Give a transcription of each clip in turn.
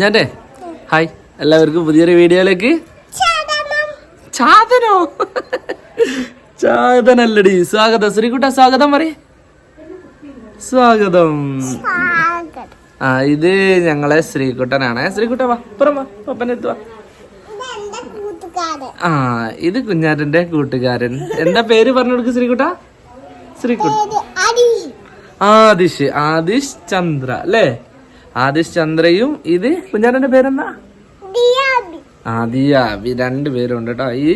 ഞാന്റെ hi. എല്ലാവർക്കും പുതിയൊരു വീഡിയോയിലേക്ക് ചാതനോ? ചാതനല്ലടി. സ്വാഗതം. ശ്രീകുട്ട സ്വാഗതം പറയേ. സ്വാഗതം. ആ ഇത് ഞങ്ങളെ ശ്രീകുട്ടനാണ്. ശ്രീകുട്ട വാ പുറം വാ പപ്പനെത്തുവാ ആ ഇത് കുഞ്ഞാറ്റന്റെ കൂട്ടുകാരൻ. എന്താ പേര് പറഞ്ഞു കൊടുക്ക് ശ്രീകുട്ട? ശ്രീകുട്ട ആദിഷ് ആദിഷ് ചന്ദ്ര അല്ലേ? ആദിഷ് ചന്ദ്രയും ഇത് കുഞ്ഞാറിന്റെ പേരെന്താ? ആദിയാബി രണ്ട് പേരുണ്ട് കേട്ടോ ഈ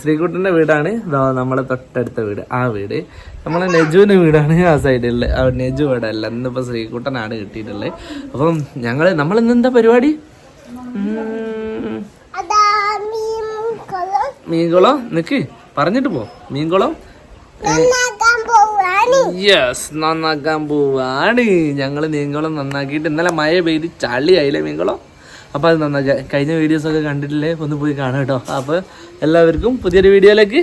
ശ്രീകുട്ടന്റെ വീടാണ്. നമ്മളെ തൊട്ടടുത്ത വീട്. ആ വീട്. നമ്മളെ നെജുവിന്റെ വീടാണ് ആ സൈഡിൽ നെജു വീട് അല്ല. ഇന്നിപ്പോ ശ്രീകുട്ടനാണ് കിട്ടിയിട്ടുള്ളത്. അപ്പം ഞങ്ങൾ നമ്മൾ ഇന്ന് എന്താ പരിപാടി? മീൻകുളം. നിക്ക്. പറഞ്ഞിട്ട് പോ. മീൻകുളം? യെസ് നന്നാക്കാൻ പോവാണ്. ഞങ്ങൾ മീൻകുളം നന്നാക്കിയിട്ട് ഇന്നലെ മഴ പെയ്ത് ചളിയായില്ലേ മീൻകുളം? അപ്പോൾ അത് നന്നാക്കാം. കഴിഞ്ഞ വീഡിയോസൊക്കെ കണ്ടിട്ടില്ലേ? ഒന്ന് പോയി കാണാം കേട്ടോ. അപ്പോൾ എല്ലാവർക്കും പുതിയൊരു വീഡിയോയിലേക്ക്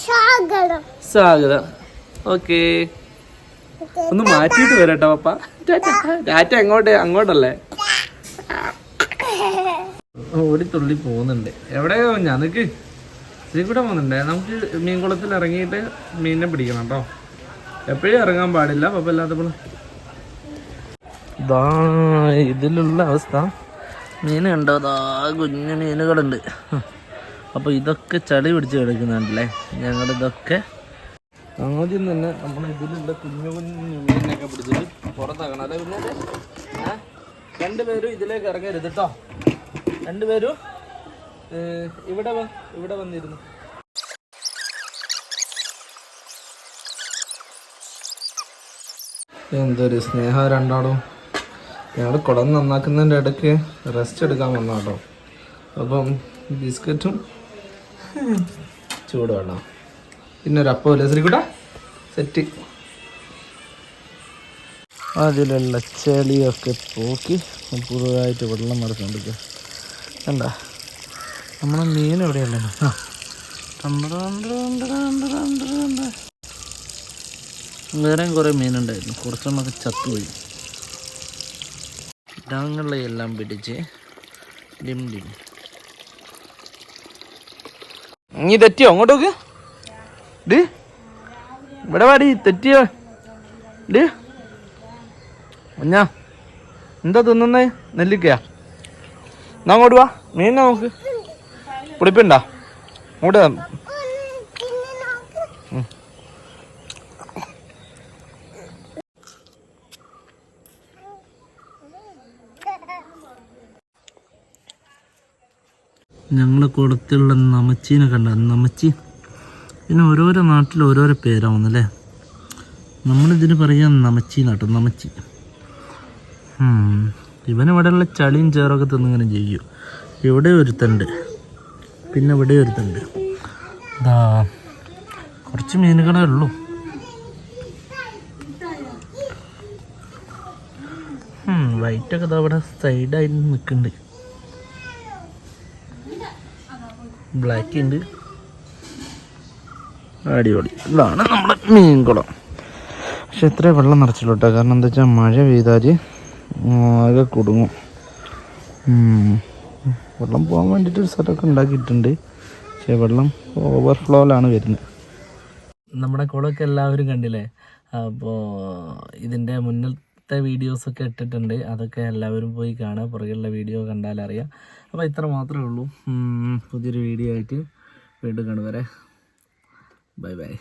സ്വാഗതം. സ്വാഗതം. ഓക്കെ ഒന്ന് മാറ്റിയിട്ട് വരാം കേട്ടോ പപ്പ. ടാറ്റ എങ്ങോട്ട് അങ്ങോട്ടല്ലേ? ഓടി തുള്ളി പോകുന്നുണ്ട്. എവിടെയോ ഞാൻ ഇതിൽ കൂടെ പോകുന്നുണ്ട്. നമുക്ക് മീൻകുളത്തിൽ ഇറങ്ങിയിട്ട് മീനിനെ പിടിക്കണം കേട്ടോ. എപ്പോഴും ഇറങ്ങാൻ പാടില്ല പപ്പല്ലാത്തപ്പോൾ ഇതാ ഇതിലുള്ള അവസ്ഥ. മീൻ കണ്ടോ? അതാ കുഞ്ഞു മീനുകളുണ്ട്. അപ്പോൾ ഇതൊക്കെ ചളി പിടിച്ച് കിടക്കുന്നുണ്ടല്ലേ? ഞങ്ങളിതൊക്കെ ആദ്യം തന്നെ നമ്മൾ ഇതിലുള്ള കുഞ്ഞു കുഞ്ഞു മീനിനൊക്കെ പിടിച്ചിട്ട് പുറത്താക്കണം. അല്ലെ പിന്നെ? രണ്ടുപേരും ഇതിലേക്ക് ഇറങ്ങരുത് കേട്ടോ രണ്ടുപേരും ഇവിടെ ഇവിടെ വന്നിരുന്നു. എന്തൊരു സ്നേഹം രണ്ടാളും. ഞങ്ങൾ കുടം നന്നാക്കുന്നതിന്റെ ഇടയ്ക്ക് റെസ്റ്റ് എടുക്കാൻ വന്ന കേട്ടോ അപ്പം ബിസ്ക്കറ്റും ചൂട് ചൂടുവെള്ളം പിന്നെ ഒരു അപ്പം ഇല്ലേ ശ്രീകുട്ട? സെറ്റ്. അതിലുള്ള ചെളിയൊക്കെ പോക്കി പുതുതായിട്ട് വെള്ളം നടക്കുന്നുണ്ട് കണ്ട? നമ്മുടെ മീൻ എവിടെയല്ലേ വേറെയും കുറേ മീനുണ്ടായിരുന്നു. കുറച്ചെണ്ണമൊക്കെ ചത്തുപോയി. ഞങ്ങളെ എല്ലാം പിടിച്ച് ഡിം ഡിം. നീ തെറ്റിയോ? അങ്ങോട്ട് നോക്ക്. ഡി. ഇവിടെ വാടി തെറ്റിയോ? ഡി. ഒഞ്ഞാ എന്താ തിന്നുന്നേ? നെല്ലിക്കയാ. എന്നാ അങ്ങോട്ട് വാ. മീൻ നോക്ക് പുളിപ്പുണ്ടാ? അങ്ങോട്ട് വാ. ഞങ്ങളെ കുളത്തിലുള്ള നമച്ചീനെ കണ്ട? നമച്ചി. പിന്നെ ഓരോരോ നാട്ടിൽ ഓരോരോ പേരാവുന്നല്ലേ? നമ്മളിതിന് പറയാം നമച്ചി. ഉം. ഇവനിവിടെയുള്ള ചളിയും ചേറൊക്കെ തിന്നിങ്ങനെ ചെയ്യും ഇവിടെ ഒരുത്തുണ്ട്. പിന്നെ ഇവിടെ ഒരുത്തുണ്ട്. ഇതാ കുറച്ച് മീനുകളേ ഉള്ളൂ. വൈറ്റൊക്കെ അവിടെ സൈഡായിട്ട് നിൽക്കുന്നുണ്ട്. ബ്ലാക്ക് ഉണ്ട്. അടിപൊളി. ഇതാണ് നമ്മുടെ മീൻകുളം പക്ഷെ എത്ര വെള്ളം കേട്ടോ. കാരണം എന്താ വെച്ചാൽ മഴ പെയ്താൽ ആകെ കുടുങ്ങും. വെള്ളം പോകാൻ വേണ്ടിയിട്ട് ഒരു സ്ഥലമൊക്കെ ഉണ്ടാക്കിയിട്ടുണ്ട്. പക്ഷേ വെള്ളം ഓവർഫ്ലോയിലാണ് വരുന്നത്. നമ്മുടെ കുളമൊക്കെ എല്ലാവരും കണ്ടില്ലേ? അപ്പോൾ ഇതിന്റെ മുന്നത്തെ വീഡിയോസൊക്കെ ഇട്ടിട്ടുണ്ട്. അതൊക്കെ എല്ലാവരും പോയി കാണുക. പുറകിലുള്ള വീഡിയോ കണ്ടാൽ അറിയാം അപ്പോൾ ഇത്ര മാത്രമേ ഉള്ളൂ. പുതിയൊരു വീഡിയോ ആയിട്ട് വീണ്ടും കാണുവരെ ബൈ ബൈ